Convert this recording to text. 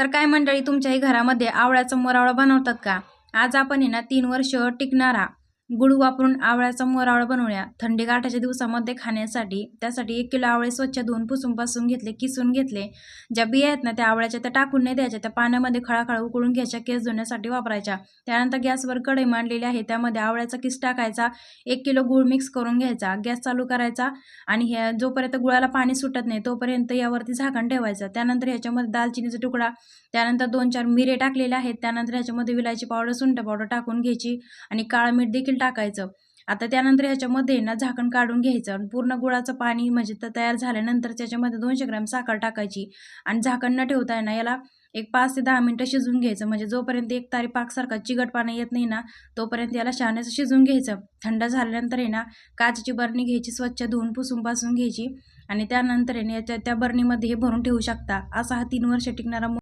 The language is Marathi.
तर काय मंडळी तुमच्याही घरामध्ये आवळ्याचा मोरावळा बनवतात का? आज आपण आहे ना तीन वर्ष टिकणारा गुळ वापरून आवळ्याचा मोरावळा बनवूया. थंडी गाठाच्या दिवसामध्ये खाण्यासाठी त्यासाठी एक किलो आवळे स्वच्छ धुवून पुसून पासून घेतले किसून घेतले. ज्या बिया आहेत ना त्या आवळ्याच्या त्या टाकून नाही द्यायच्या त्या पाण्यामध्ये खळाखळा उकळून घ्यायच्या केस धुण्यासाठी वापरायच्या. त्यानंतर गॅसवर कढई मांडलेली आहे त्यामध्ये आवळ्याचा किस टाकायचा एक किलो गुळ मिक्स करून घ्यायचा गॅस चालू करायचा आणि हे जोपर्यंत गुळाला पाणी सुटत नाही तोपर्यंत यावरती झाकण ठेवायचं. त्यानंतर ह्याच्यामध्ये दालचिनीचा तुकडा त्यानंतर दोन चार मिरे टाकलेले आहेत त्यानंतर ह्याच्यामध्ये विलायची पावडर सुंठ पावडर टाकून घ्यायची आणि काळं मीठ देखील टाकायचं. आता त्यानंतर ह्याच्यामध्ये ना झाकण काढून घ्यायचं आणि पूर्ण गुळाचं पाणी म्हणजे तर तयार झाल्यानंतर त्याच्यामध्ये दोनशे ग्रॅम साखर टाकायची आणि झाकण न ठेवता ना याला एक पाच ते दहा मिनटं शिजून घ्यायचं. म्हणजे जोपर्यंत एक तारी पाकसारखा चिगटपणा येत नाही ना तोपर्यंत याला शहाण्याचं शिजवून घ्यायचं. थंड झाल्यानंतर आहे ना काचेची बरणी घ्यायची स्वच्छ धुवून पुसून पासून घ्यायची आणि त्यानंतर आहे ना याच्या त्या बरणीमध्ये हे भरून ठेवू शकता. असा हा तीन वर्ष टिकणारा